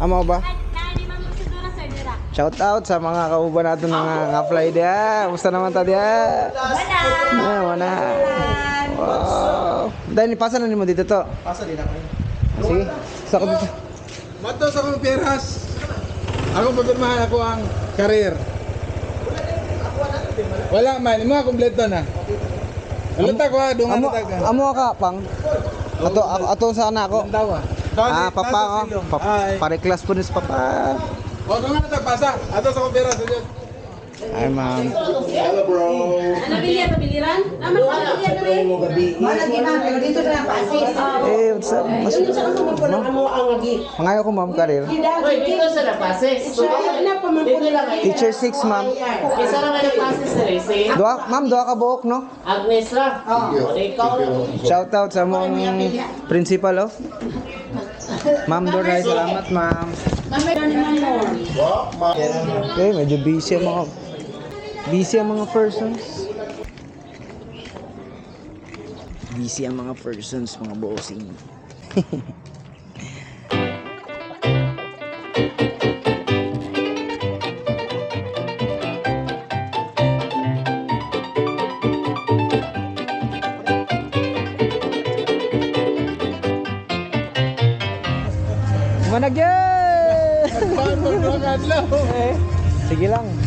Amo ba? Man mo siguro sir dira. Shout out sa mga kauban natin ng nga fly dia. Musta naman ta dia? Wala. Ah, wala. Wow. Dahil pasa na nimo dito to. Pasa din ako. Ah, Sige. Sa ko dito. Mato sa akong peras. Ako pagpirmahan ako ang career. Wala man, imo kompleto na. Ulta ko ha, dungan Amo na taga. amo ka pang. Ato ato, sa anak ko. Tawa. Ah, papa ko. Pa, Ay. pare class po ni sa papa. O, dungan na taga pasa. Ato sa. Ay, ma'am. Ano bilihan pabiliran? Naman pa bilihan rin. Mana ma'am, pero dito na ang pasis. Eh, what's up? Mas sa ano amo ang agi. Mangayo ko ma'am karir. Dito sa na pa man Dito lang ay. Teacher 6 ma'am. Isa lang rin. Si Doa, ma'am, doa ka buok, no? Agnes ra. O, ikaw. Shout out sa mong principal, oh. Ma'am Doray, salamat, ma'am. Okay, medyo busy ang mga busy ang mga persons. Busy ang mga persons, mga bossing. Managyan! Paano dungan adlaw? Sige lang.